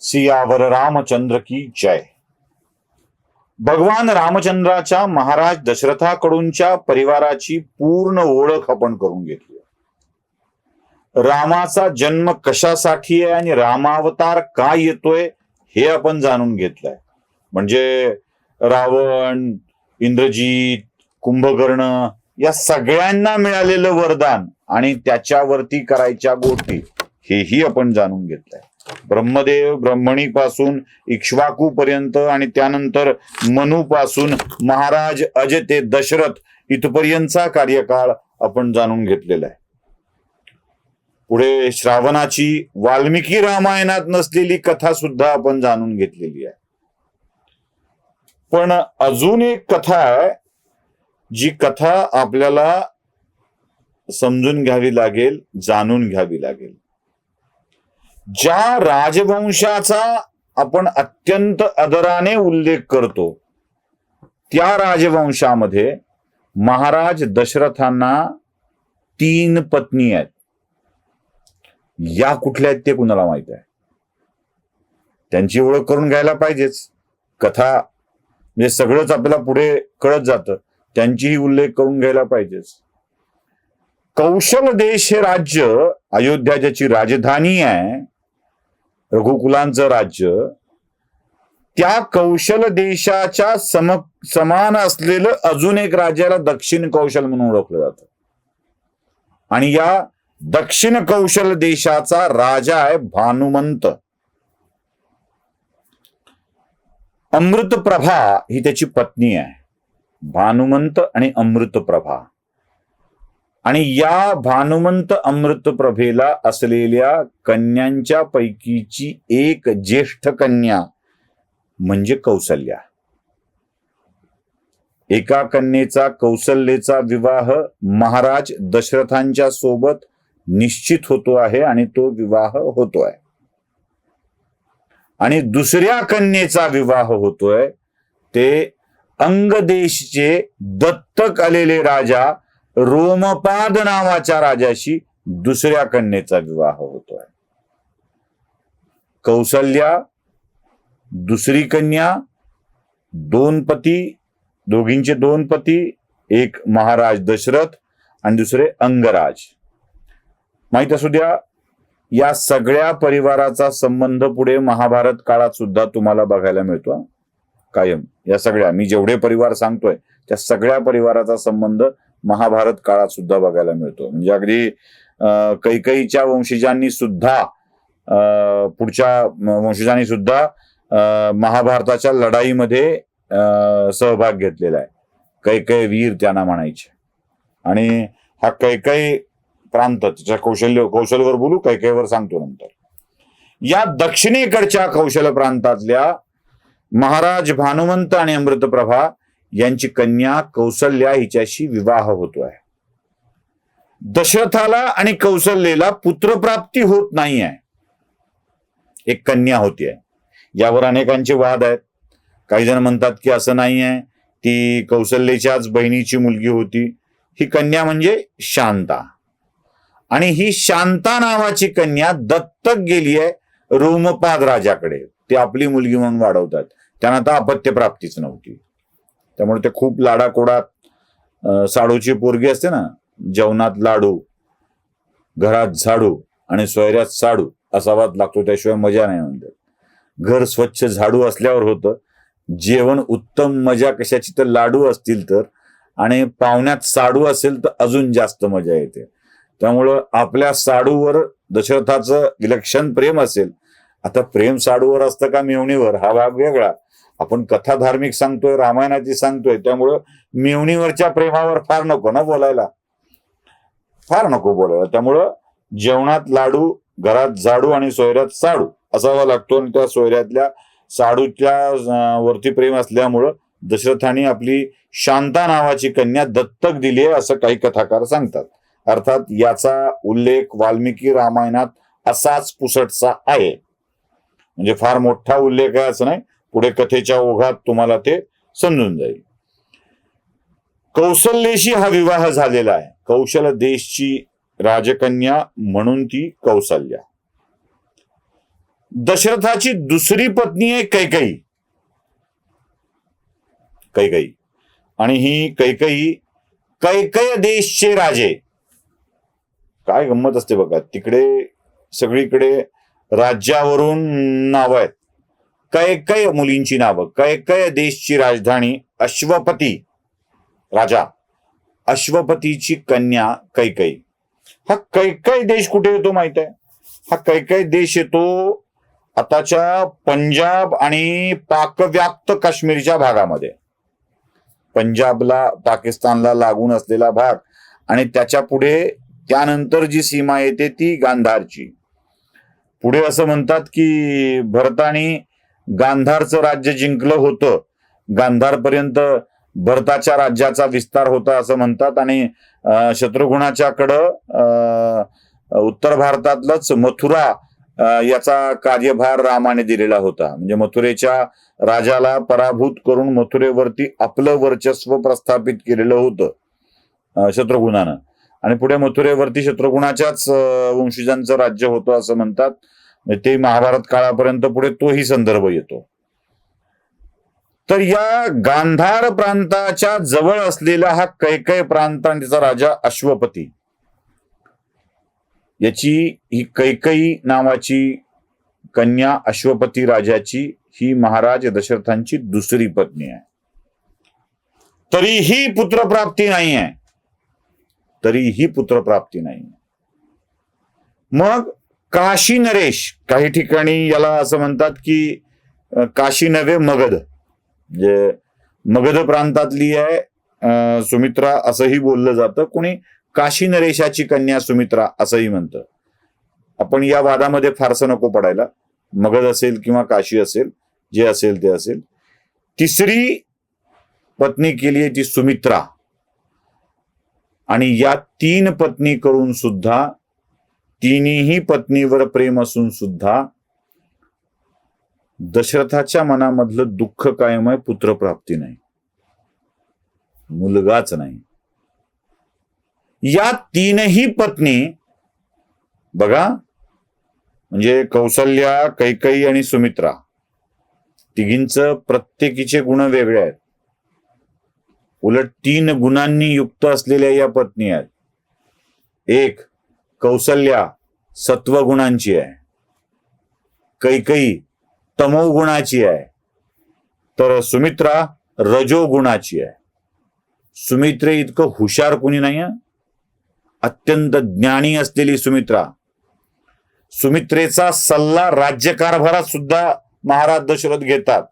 सियावर रामचंद्र की जय. भगवान रामचंद्राच्या महाराज दशरथाकडूनच्या परिवाराची पूर्ण ओळख आपण करून घेतली रामाचा जन्म कशासाठी आहे आणि रामावतार का येतोय हे आपण जाणून घेतलंय. म्हणजे रावण इंद्रजीत कुंभकर्ण या सगळ्यांना मिळालेलं वरदान आणि त्याच्यावरती करायच्या गोष्टी हेही आपण जाणून घेतलंय. ब्रह्मदेव ब्रह्मणी पासून इक्ष्वाकू पर्यंत आणि त्यानंतर मनू पासून महाराज अजय ते दशरथ इथपर्यंतचा कार्यकाळ आपण जाणून घेतलेला आहे. पुढे श्रावणाची वाल्मिकी रामायणात नसलेली कथा सुद्धा आपण जाणून घेतलेली आहे. पण अजून एक कथा आहे जी कथा आपल्याला समजून घ्यावी लागेल जाणून घ्यावी लागेल. ज्या राजवंशाचा आपण अत्यंत आदराने उल्लेख करतो त्या राजवंशामध्ये महाराज दशरथांना तीन पत्नी आहेत. या कुठल्या आहेत ते कुणाला माहीत आहे? त्यांची ओळख करून घ्यायला पाहिजेच. कथा म्हणजे सगळंच आपल्याला पुढे कळत जातं. त्यांचीही उल्लेख करून घ्यायला पाहिजेच. कौशल देश हे राज्य अयोध्या ज्याची राजधानी आहे. रघुकुलांचं राज्य त्या कौशल देशाच्या सम समान असलेलं अजून एक राज्याला दक्षिण कौशल म्हणून ओळखलं जातं. आणि या दक्षिण कौशल देशाचा राजा आहे भानुमंत. अमृतप्रभा ही त्याची पत्नी आहे. भानुमंत आणि अमृतप्रभा. आणि या भानुमंत अमृतप्रभेला असलेल्या कन्यांच्या पैकीची एक ज्येष्ठ कन्या म्हणजे कौसल्या. एका कन्येचा कौसल्येचा विवाह महाराज दशरथांच्या सोबत निश्चित होतो आहे आणि तो विवाह होतो आहे आणि दुसऱ्या कन्येचा विवाह होतोय ते अंगदेशचे दत्तक आलेले राजा रोमपाद नावाच्या राजाशी दुसऱ्या कन्येचा विवाह होतोय. कौसल्या दुसरी कन्या दोन पती दोघींचे दोन पती एक महाराज दशरथ आणि दुसरे अंगराज. माहीत असू द्या या सगळ्या परिवाराचा संबंध पुढे महाभारत काळात सुद्धा तुम्हाला बघायला मिळतो कायम. या सगळ्या मी जेवढे परिवार सांगतोय त्या सगळ्या परिवाराचा संबंध महाभारत काळात सुद्धा बघायला मिळतो. म्हणजे अगदी अं, कैकईच्या वंशजांनी सुद्धा अं, पुढच्या वंशजांनी सुद्धा अं, महाभारताच्या लढाईमध्ये अं, सहभाग घेतलेला आहे. कैकय वीर त्यांना म्हणायचे. आणि हा कैकई प्रांत त्याच्या कौशल्य कौशल्यवर बोलू कैकईवर सांगतो नंतर. या दक्षिणेकडच्या कौशल प्रांतातल्या महाराज भानुमंत आणि अमृतप्रभा यांची कन्या कौसल्या हिच्याशी विवाह होतो आहे. दशरथाला आणि कौशल्येला पुत्रप्राप्ती होत नाही आहे. एक कन्या होती आहे. यावर अनेकांचे वाद आहेत. काही जण म्हणतात की असं नाही आहे. ती कौशल्याच्याच बहिणीची मुलगी होती. ही कन्या म्हणजे शांता. आणि ही शांता नावाची कन्या दत्तक गेली आहे रोमपाद राजाकडे. ते आपली मुलगी म्हणून वाढवतात. त्यांना तर अपत्य प्राप्तीच नव्हती. त्यामुळे ते खूप लाडाकोडात साडूची पोरगी असते ना जेवणात लाडू घरात झाडू आणि सोयऱ्यात साडू असावाच लागतो त्याशिवाय मजा नाही म्हणतात. घर स्वच्छ झाडू असल्यावर होतं. जेवण उत्तम मजा कशाची तर लाडू असतील तर आणि पाहुण्यात साडू असेल तर अजून जास्त मजा येते. त्यामुळं आपल्या साडूवर दशरथाचं विलक्षण प्रेम असेल. आता प्रेम साडूवर असतं का मेवणीवर? हा भाग वेगळा. आपण कथा धार्मिक सांगतोय रामायणाची सांगतोय त्यामुळं मेवणीवरच्या प्रेमावर फार नको ना बोलायला. फार नको बोलायला. त्यामुळं जेवणात लाडू घरात झाडू आणि सोयऱ्यात साडू असावा लागतो आणि त्या सोयऱ्यातल्या साडूच्या वरती प्रेम असल्यामुळं दशरथाने आपली शांता नावाची कन्या दत्तक दिली आहे असं काही कथाकार सांगतात. अर्थात याचा उल्लेख वाल्मिकी रामायणात असाच पुसटचा आहे. म्हणजे फार मोठा उल्लेख आहे असं नाही पुढे कथेच्या ओघात तुम्हाला ते समजून जाईल. कौशल्येशी हा विवाह झालेला आहे. कौशल देशची राजकन्या म्हणून ती कौसल्या. दशरथाची दुसरी पत्नी आहे कैकई. कैकई. आणि ही कैकई कैकय देशचे राजे. काय गंमत असते बघा. तिकडे सगळीकडे राज्यावरून नाव आहेत. कैकय मुलींची नावं कैकय देशची राजधानी अश्वपती राजा. अश्वपतीची कन्या कैकई. हा कैकई देश कुठे येतो माहीत आहे? हा कैकई देश येतो आताच्या पंजाब आणि पाकव्याप्त काश्मीरच्या भागामध्ये. पंजाबला पाकिस्तानला लागून असलेला भाग आणि त्याच्या पुढे त्यानंतर जी सीमा येते ती गांधारची. पुढे असं म्हणतात की भरतानी गांधारचं राज्य जिंकलं होतं. गांधारपर्यंत भरताच्या राज्याचा विस्तार होता असं म्हणतात आणि शत्रुघ्नाच्याकडं अं, उत्तर भारतातलंच मथुरा याचा कार्यभार रामाने दिलेला होता. म्हणजे मथुरेच्या राजाला पराभूत करून मथुरेवरती आपलं वर्चस्व प्रस्थापित केलेलं होतं शत्रुघ्नानं. आणि पुढे मथुरेवरती शत्रुघ्नाच्याच वंशजांचं राज्य होतं असं म्हणतात. म्हणजे ते महाभारत काळापर्यंत पुढे तोही संदर्भ येतो. तर या गांधार प्रांताच्या जवळ असलेला हा कैकय प्रांत आणि त्याचा राजा अश्वपती. याची ही कैकई नावाची कन्या अश्वपती राजाची ही महाराज दशरथांची दुसरी पत्नी आहे. तरीही पुत्रप्राप्ती नाही आहे तरीही पुत्रप्राप्ती नाही मग काशी नरेश काही ठिकाणी याला असं म्हणतात की काशी नव्हे मगध. म्हणजे मगध प्रांतातली आहे सुमित्रा असंही बोललं जातं. कोणी काशी नरेशाची कन्या सुमित्रा असंही म्हणतं. आपण या वादामध्ये फारसं नको पडायला. मगध असेल किंवा काशी असेल जे असेल ते असेल. तिसरी पत्नी केली आहे ती सुमित्रा. आणि या तीन पत्नी करून सुद्धा तिन्ही पत्नीवर प्रेम असून सुद्धा दशरथाच्या मनामधलं दुःख कायम आहे पुत्रप्राप्ती नाही. मुलगाच नाही. या तीनही पत्नी बघा म्हणजे कौसल्या कैकई आणि सुमित्रा तिघींच प्रत्येकीचे गुण वेगळे आहेत. उलट तीन गुणांनी युक्त असलेल्या या पत्नी आहेत. एक कौसल्या सत्वगुणांची आहे. कैकई तमोगुणाची आहे. तर सुमित्रा रजोगुणाची आहे. सुमित्रे इतकं हुशार कुणी नाही अत्यंत ज्ञानी असलेली सुमित्रा. सुमित्रेचा सल्ला राज्यकारभारात सुद्धा महाराज दशरथ घेतात.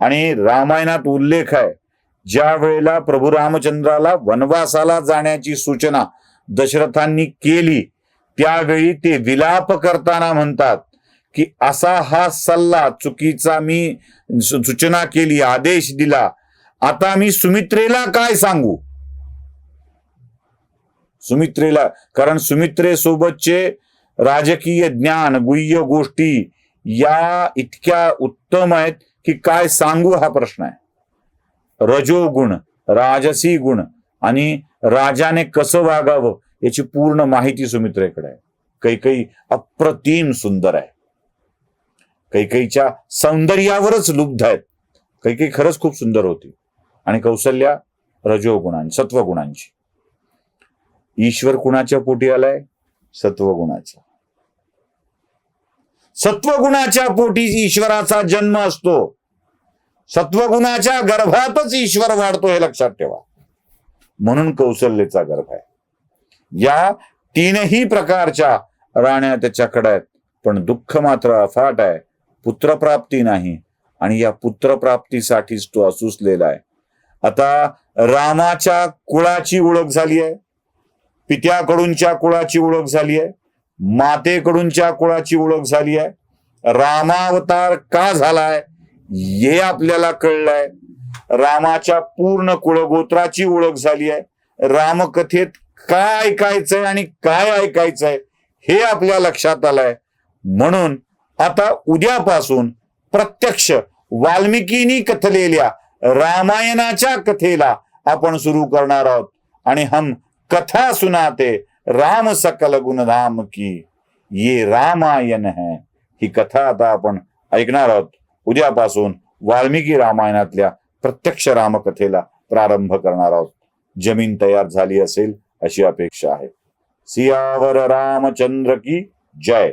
आणि रामायणात उल्लेख आहे. ज्या वेळेला प्रभू रामचंद्राला वनवासाला जाण्याची सूचना दशरथांनी केली त्यावेळी ते विलाप करताना म्हणतात की असा हा सल्ला चुकीचा मी सूचना केली आदेश दिला. आता मी सुमित्रेला काय सांगू? सुमित्रेला कारण सुमित्रेसोबतचे राजकीय ज्ञान गुह्य गोष्टी या इतक्या उत्तम आहेत की काय सांगू हा प्रश्न आहे. रजोगुण राजसी गुण आणि राजाने कसं वागावं? याची पूर्ण माहिती सुमित्रेकडे आहे. कैकई अप्रतिम सुंदर आहे. कैकईच्या सौंदर्यावरच लुब्ध आहेत. कैकई खरंच खूप सुंदर होती. आणि कौशल्या रजोगुणांची सत्वगुणांची. ईश्वर कुणाच्या पोटी आलाय? सत्वगुणाचा. सत्वगुणाच्या पोटी ईश्वराचा जन्म असतो. सत्वगुणाच्या गर्भातच ईश्वर वाढतो हे लक्षात ठेवा. म्हणून कौशल्याचा गर्भ आहे. या तीनही प्रकारच्या राण्या त्याच्याकडे आहेत. पण दुःख मात्र अफाट आहे. पुत्रप्राप्ती नाही. आणि या पुत्रप्राप्तीसाठीच तो असुसलेला आहे. आता रामाच्या कुळाची ओळख झाली आहे. पित्याकडूनच्या कुळाची ओळख झाली आहे. मातेकडूनच्या कुळाची ओळख झाली आहे. रामावतार का झालाय हे आपल्याला कळलंय. रामाच्या पूर्ण कुळगोत्राची ओळख झाली आहे. रामकथेत काय ऐकायचंय आणि काय ऐकायचंय हे आपल्या लक्षात आलंय. म्हणून आता उद्यापासून प्रत्यक्ष वाल्मिकीनी कथलेल्या रामायणाच्या कथेला आपण सुरू करणार आहोत. आणि हम कथा सुनाते राम सकल गुणधाम की. ये रामायण है. ही कथा आता आपण ऐकणार आहोत. उद्यापासून वाल्मिकी रामायणातल्या प्रत्यक्ष रामकथेला प्रारंभ करणार आहोत. जमीन तयार झाली असेल अशी अपेक्षा आहे. सियावर रामचंद्र की जय.